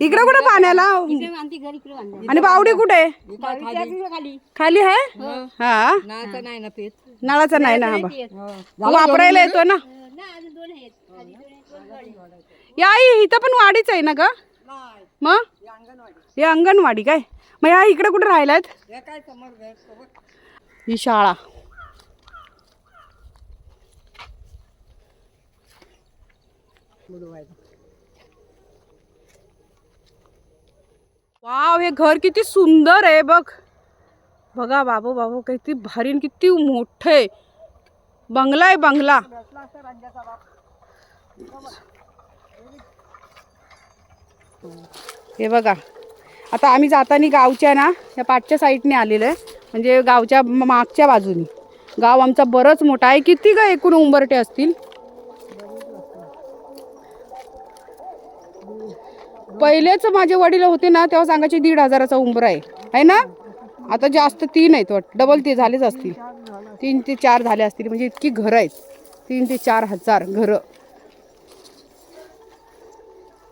इकडे कुठे पाण्याला? आणि बावडी कुठे? खाली. खाली. आहे? हा. नाचं नाही ना पीत. नळाचा नाही ना हा बा. वापरायला येतो ना? अजून दोन आहेत. खाली दोन आहेत, दोन गाडी. या आई इथं पण वाडीच आहे ना ग? मग? हे अंगणवाडी. काय? मग ह्या इकडे कुठे राहिल्यात? हे ही शाळा. वाव हे घर किती सुंदर आहे बघ. बघा बाबू बाबू किती भारी किती मोठं आहे. बंगला आहे बंगला. हे बघा. आता आम्ही जाताना गावच्या ना या पाठच्या साईडने आलेलं आहे. म्हणजे गावच्या मागच्या बाजूनी. गाव आमचा बरंच मोठा आहे. किती का एकूण उंबरटे असतील? पहिलेच माझे वडील होते ना तेव्हा सांगायचे दीड हजाराचा उंबरा आहे. है ना? आता जास्त तीन आहेत वाट डबल ते झालेच असतील. तीन ते चार झाले असतील म्हणजे इतकी घरं आहेत. तीन ते चार हजार घरं.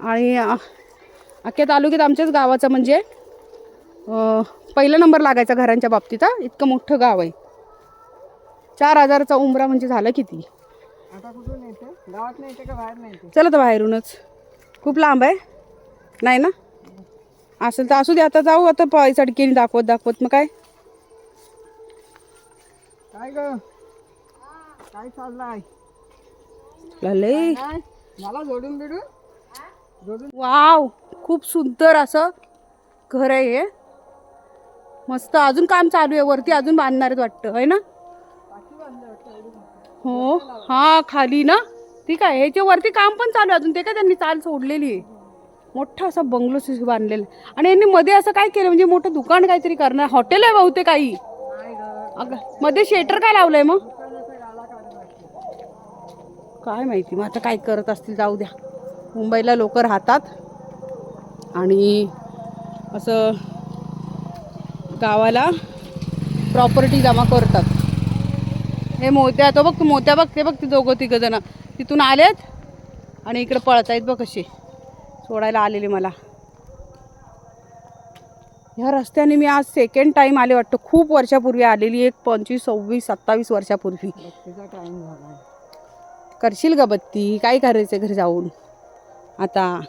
आणि अख्ख्या तालुक्यात आमच्याच गावाचं म्हणजे पहिला नंबर लागायचा घरांच्या बाबतीत हा. इतकं मोठं गाव आहे. चार हजाराचा उंबरा म्हणजे झालं किती? चला तर बाहेरूनच. खूप लांब आहे. नाही ना? असेल तर असू दे आता जाऊ आता पाय सडकीने दाखवत दाखवत. मग काय? काय ग? काय चाललंय? लय मला जोडून बिडून? जोडून वाव खूप सुंदर असं घर आहे हे. मस्त अजून काम चालू आहे वरती अजून बांधणार वाटतं आहे ना? हो हा खाली ना? ठीक आहे ह्याच्या वरती काम पण चालू आहे अजून ते काय त्यांनी चाल सोडलेली आहे. मोठा असा बंगलो बांधलेला. आहे. आणि यांनी मध्ये असं काय केलं? म्हणजे मोठं दुकान काहीतरी करणार. हॉटेल आहे बहुतेक काही अगं मध्ये शेटर काय लावलंय मग? काय माहिती. मग आता काय करत असतील जाऊ द्या. मुंबईला लोक राहतात. आणि असं गावाला प्रॉपर्टी जमा करतात. हे मोत्या तो बघ मोत्या बघ ते बघ ते दोघं तिघं जण. तिथून आलेत आणि इकडे पळत आहेत बघ कसे सोडायला आलेले मला. ह्या रस्त्याने मी आज सेकंड टाईम आले वाटतं. खूप वर्षापूर्वी आलेली एक पंचवीस सव्वीस सत्तावीस वर्षापूर्वी. करशील का बत्ती? काय करायचं घरी जाऊन? आता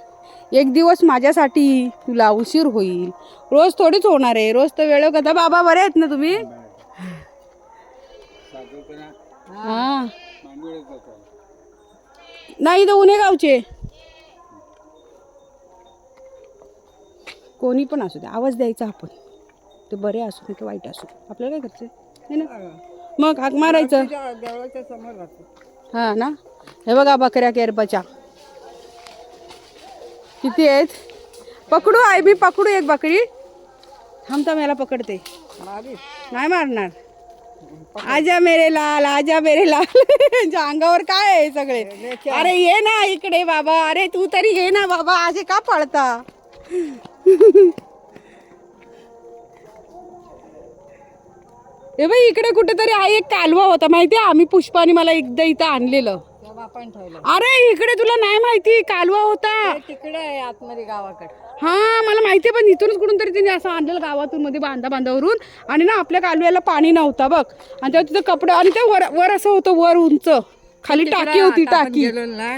एक दिवस माझ्यासाठी तुला उशीर होईल. रोज थोडीच होणार आहे. रोज तर वेळ कदा बाबा बरे आहेत ना तुम्ही? हा. नाही तर उन्हे गावचे. कोणी पण असू दे आवाज द्यायचा आपण. ते बरे असू दे की वाईट असू दे. आपल्याला काय करायचं है ना? मग हाक मारायचं. समोर राहतो. हा ना? हे बघा बकऱ्या केरपाच्या. किती आहेत? पकडू आहे मी पकडू एक बकरी. थांबता मला पकडते. नाही मारणार. आजा मेरे लाल आजा मेरे लाल. यांच्या अंगावर काय आहे सगळे? अरे ये ना इकडे बाबा. अरे तू तरी ये ना बाबा. असे का पळता? हे बाई इकडे कुठेतरी आहे एक कालवा होता माहिती आहे? आम्ही पुष्पाने मला एकदा इथं आणलेलं. ठेवलं. अरे इकडे तुला नाही माहिती कालवा होता. तिकडे आहे आतमध्ये गावाकडे. हा मला माहिती आहे पण इथूनच कुठून तरी त्यांनी असं आणलेलं गावातून मध्ये बांधा बांधावरून आणि ना आपल्या कालव्याला पाणी नव्हता बघ. आणि तेव्हा तिथं कपडे आणि ते वर वर असं होतं वर उंच. खाली टाकी होती टाकी.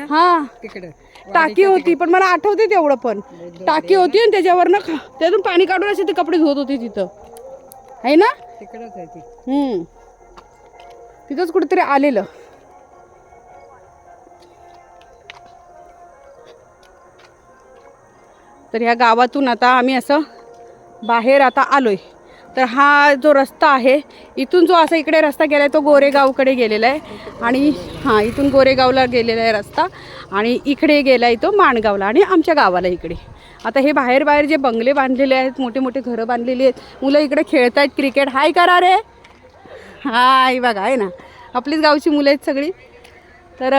हा. तिकडे. टाकी होती पण मला आठवते तेवढं पण. टाकी होती आणि त्याच्यावरनं खा- त्यातून पाणी काढून असे ते कपडे धुवत होते तिथं. आहे ना? तिकडेच आहे ती. हम्म. तिथंच कुठेतरी आलेलं. तर ह्या गावातून आता आम्ही असं बाहेर आता आलोय. तर हा जो रस्ता आहे इथून जो असा इकडे रस्ता गेला आहे तो गोरेगावकडे गेलेला आहे. आणि हां इथून गोरेगावला गेलेला आहे रस्ता. आणि इकडे गेला आहे तो माणगावला आणि आमच्या गावाला इकडे. आता हे बाहेर बाहेर जे बंगले बांधलेले आहेत मोठे मोठे घरं बांधलेली आहेत मुलं इकडे खेळत आहेत क्रिकेट. हाय करा रे? हाय बघा आहे ना. आपलीच गावची मुलं आहेत सगळी. तर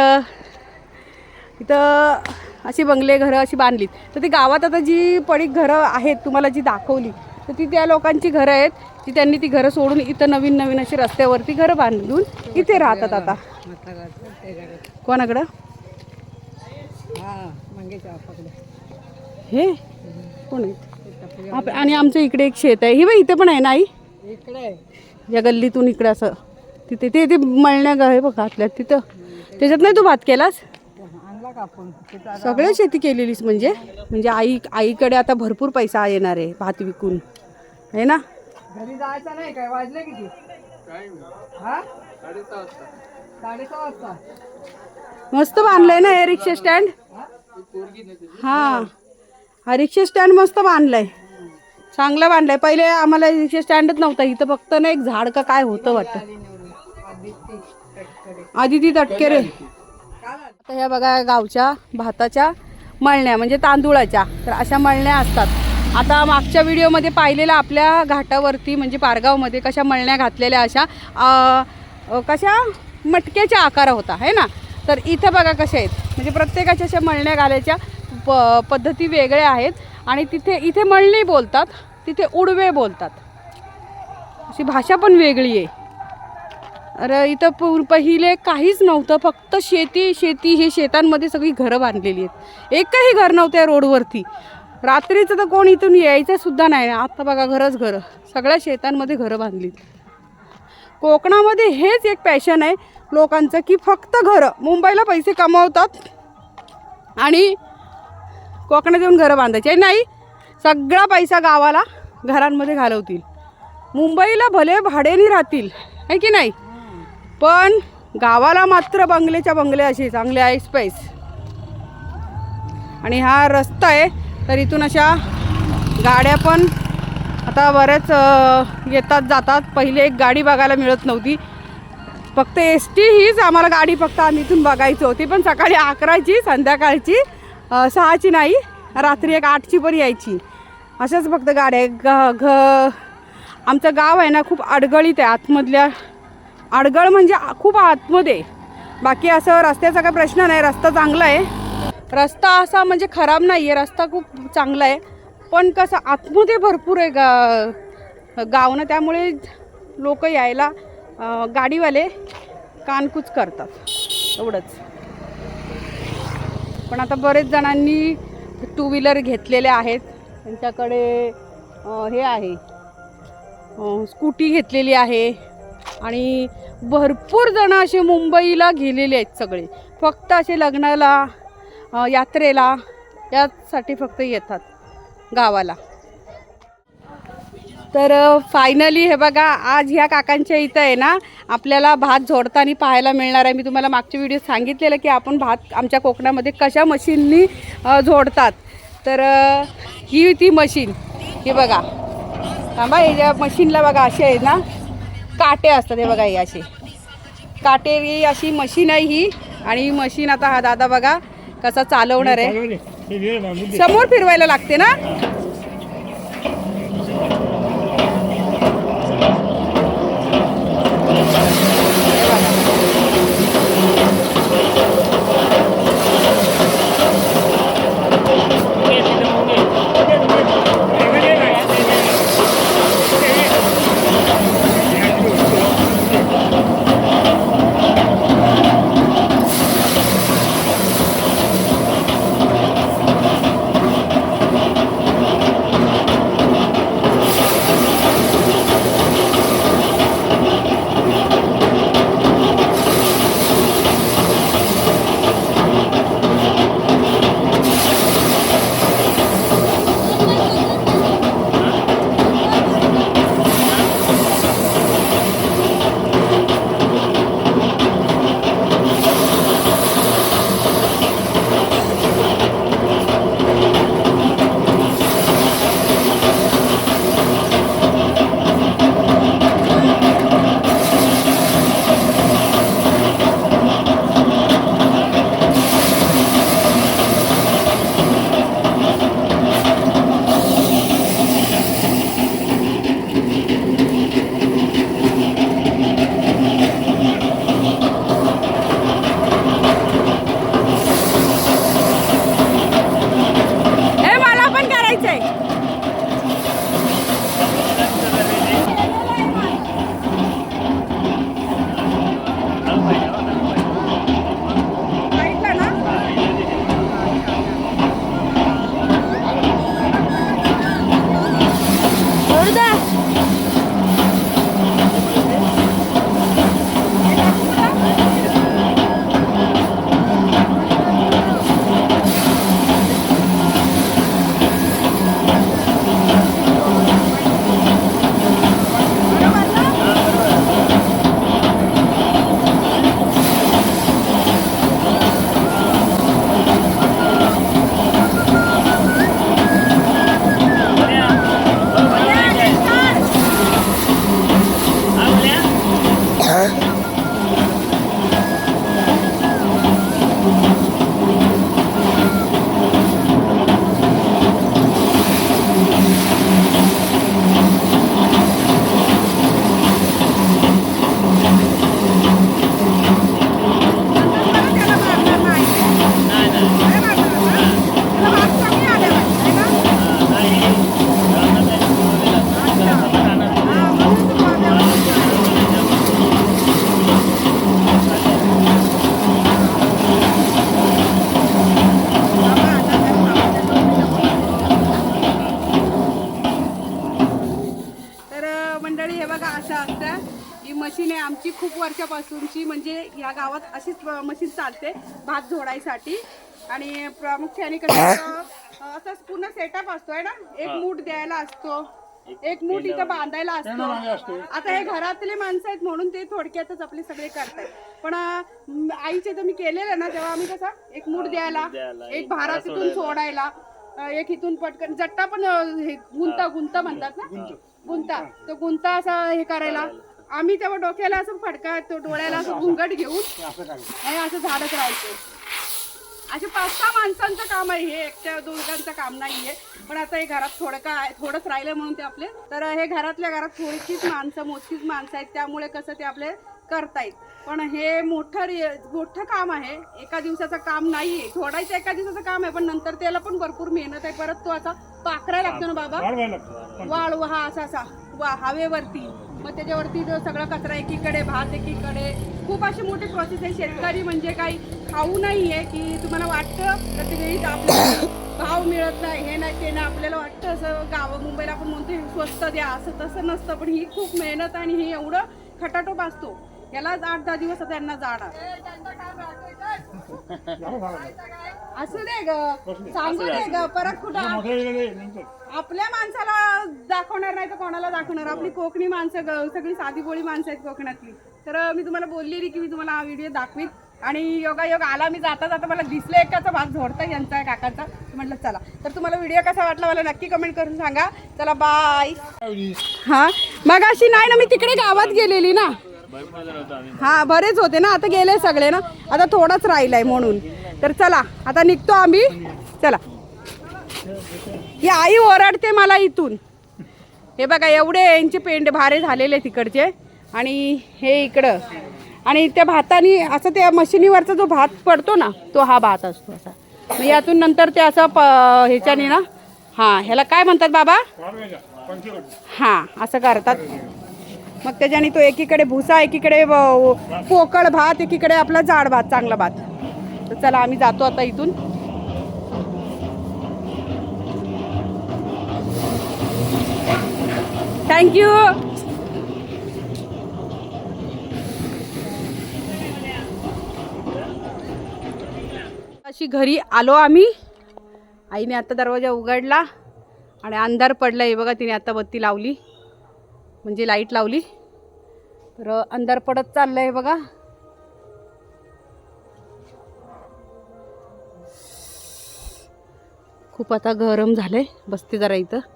इथं अशी बंगले घरं अशी बांधलीत. तर ती गावात आता जी पडीक घरं आहेत तुम्हाला जी दाखवली तर ती त्या लोकांची घरं आहेत. की त्यांनी ती घरं सोडून इथं नवीन नवीन अशी रस्त्यावरती घरं बांधून इथे राहतात आता. कोणाकडं? हे? कोण आहे आप- आणि आमचं इकडे एक शेत आहे. हे बाई इथे पण आहे ना आई? आहे. या गल्लीतून इकडं असं. तिथे ते ते मळण्या आहे बघ घातल्यात तिथं. त्याच्यात नाही तू भात केलास? आपण सगळं शेती केलेलीस म्हणजे? म्हणजे आई आईकडे आता भरपूर पैसा येणार आहे भात विकून. आहे ना? घरी जायचं नाही काय? वाजले किती? हा? साडेसहा वाजता. मस्त बांधलंय ना हे रिक्षा स्टँड? हा? हा. रिक्षा स्टँड मस्त बांधलाय. चांगला बांधलाय. पहिले आम्हाला रिक्षा स्टँडच नव्हता. इथं फक्त ना एक झाड का काय होतं वाटतं. आधी ती तटकेरे. आता ह्या बघा गावच्या भाताच्या मळण्या म्हणजे तांदूळाच्या. तर अशा मळण्या असतात. आता मागच्या व्हिडिओमध्ये पाहिलेलं आपल्या घाटावरती म्हणजे पारगावमध्ये कशा मळण्या घातलेल्या अशा कशा मटक्याच्या आकारा होता है ना? तर इथं बघा कशा आहेत. म्हणजे प्रत्येकाच्या अशा मळण्या घालायच्या प पद्धती वेगळ्या आहेत आणि तिथे इथे मळणी बोलतात तिथे उडवे बोलतात. अशी भाषा पण वेगळी आहे. अरे इथं पु- पहिले काहीच नव्हतं फक्त शेती शेती हे शेतांमध्ये सगळी घरं बांधलेली आहेत. एकही घर नव्हतं रोडवरती. रात्रीचं तर कोण इथून यायचं सुद्धा नाही. आता बघा घरच घरं. सगळ्या शेतांमध्ये घरं बांधली कोकणामध्ये हेच एक पॅशन आहे लोकांचं की फक्त घरं. मुंबईला पैसे कमावतात आणि कोकणात येऊन घरं बांधायची. आहे नाही सगळा पैसा गावाला घरांमध्ये घालवतील. मुंबईला भले भाडेनी राहतील आहे की नाही? पण गावाला मात्र बंगल्याच्या बंगले असे चांगले आईस पैस आणि हा रस्ता आहे तर इथून अशा गाड्या पण आता बऱ्याच येतात जातात. पहिले एक गाडी बघायला मिळत नव्हती. फक्त एस टी हीच आम्हाला गाडी फक्त आम्ही इथून बघायची होती. पण सकाळी अकराची संध्याकाळची सहाची नाही रात्री एक आठची पण यायची. अशाच फक्त गाड्या ग घ आमचं गाव आहे ना खूप अडगळीत आहे. आतमधल्या अडगळ म्हणजे खूप आतमध्ये. बाकी असं रस्त्याचा काही प्रश्न नाही. रस्ता चांगला आहे. रस्ता असा म्हणजे खराब नाही आहे रस्ता खूप चांगला आहे. पण कसं आतमध्ये भरपूर आहे गा गावनं त्यामुळे लोक यायला गाडीवाले कानकूच करतात. एवढंच. पण आता बरेच जणांनी टू व्हीलर घेतलेले आहेत. त्यांच्याकडे हे आहे. स्कूटी घेतलेली आहे. आणि भरपूर जण असे मुंबईला गेलेले आहेत सगळे. फक्त असे लग्नाला यात्रेला यासाठी फक्त येतात गावाला. तर फायनली हे बघा आज ह्या काकांच्या इथं आहे ना आपल्याला भात झोडताना पाहायला मिळणार आहे. मी तुम्हाला मागच्या व्हिडिओ सांगितलेलं की आपण भात आमच्या कोकणामध्ये कशा मशीननी झोडतात. तर ही ती मशीन हे बघा. थांबा या मशीनला बघा असे आहे ना काटे असतात हे बघा हे असे काटेरी अशी मशीन आहे ही. आणि ही मशीन आता हा दादा बघा कसा चालवणार आहे? समोर फिरवायला लागते ना? Thank you. वर्षापासूनची म्हणजे या गावात अशीच मशीन चालते भात झोडायसाठी. आणि प्रामुख्याने कसं असं पूर्ण सेटअप असतो आहे ना? एक मूठ द्यायला असतो. एक मूठ इथं बांधायला असतो. आता हे घरातले माणसं आहेत म्हणून ते थोडक्यातच आपले सगळे करतायत. पण आईचे तर मी केलेलं ना तेव्हा आम्ही कसं एक मूठ द्यायला एक भारा तिथून सोडायला. एक इथून पटकन जट्टा पण हे गुंता गुंता म्हणतात ना? गुंता. तो गुंता असा हे करायला. आम्ही तेव्हा डोक्याला असं फडका तो डोळ्याला असं घुंगट घेऊन. आणि असं झाडत राहायचो. असे पाच सहा माणसांचं काम आहे हे एकट्या दोघांचं काम नाहीये. पण आता हे घरात थोडं काय थोडंच राहिलं म्हणून ते आपले. तर हे घरातल्या घरात थोडीशीच माणसं मोजकीच माणसं आहेत त्यामुळे कसं ते आपले करतायत. पण हे मोठं रि- मोठं काम आहे. एका दिवसाचं काम नाहीये. थोडायचं एका दिवसाचं काम आहे पण नंतर त्याला पण भरपूर मेहनत आहे. परत तो असा पाखरा लागतो ना बाबा. वाळू हा असा असा. वा हवेवरती. मग त्याच्यावरती जो सगळा कचरा एकीकडे भात एकीकडे खूप अशी मोठी प्रोसेस आहे. शेतकरी म्हणजे काही खाऊ नाही आहे की तुम्हाला वाटतं प्रत्येक वेळी आपल्याला भाव मिळत नाही हे नाही ते नाही. आपल्याला वाटतं असं गाव मुंबईला आपण म्हणतो हे स्वस्त द्या असं तसं नसतं. पण ही खूप मेहनत आणि हे एवढं खटाटोप असतो. यालाच आठ दहा दिवस त्यांना जाणार. असू दे ग. सांगू दे ग. परत कुठं आपल्या माणसाला दाखवणार नाही तर कोणाला दाखवणार? आपली कोकणी माणसं ग- सगळी साधी बोळी माणसं आहेत कोकणातली. तर मी तुम्हाला बोललेली की मी तुम्हाला हा व्हिडिओ दाखवीन. आणि योगा योग आला मी जाता जाता मला दिसलं एकाचा भाग झोडता यांचा काकाचा. म्हटलं चला. तर तुम्हाला व्हिडिओ कसा वाटला मला नक्की कमेंट करून सांगा. चला बाय हा? मग अशी नाही ना मी तिकडे गावात गेलेली ना. हा बरेच होते ना. आता गेले सगळे ना. आता थोडंच राहिलाय म्हणून. तर चला आता निघतो आम्ही. चला. ही आई ओरडते मला इथून. हे बघा एवढे यांचे पेंड भारे झालेले तिकडचे. आणि हे इकडं. आणि त्या भातानी असं त्या मशिनीवरचा जो भात पडतो ना तो हा भात असतो असा. मग यातून नंतर ते असं प ह्याच्याने ना हां ह्याला काय म्हणतात बाबा? हां असं करतात. मग त्याच्याने तो एकीकडे भुसा एकीकडे व- पोकळ भात एकीकडे आपला जाड भात चांगला भात. तर चला आम्ही जातो आता इथून. थँक्यू अशी घरी आलो आम्ही. आईने आता दरवाजा उघडला आणि अंधार पडला. हे बघा तिने आता बत्ती लावली. म्हणजे लाइट लावली. तर अंधार पडत चाललंय बघा. खूप आता गरम झालंय. बसते जरा इथं.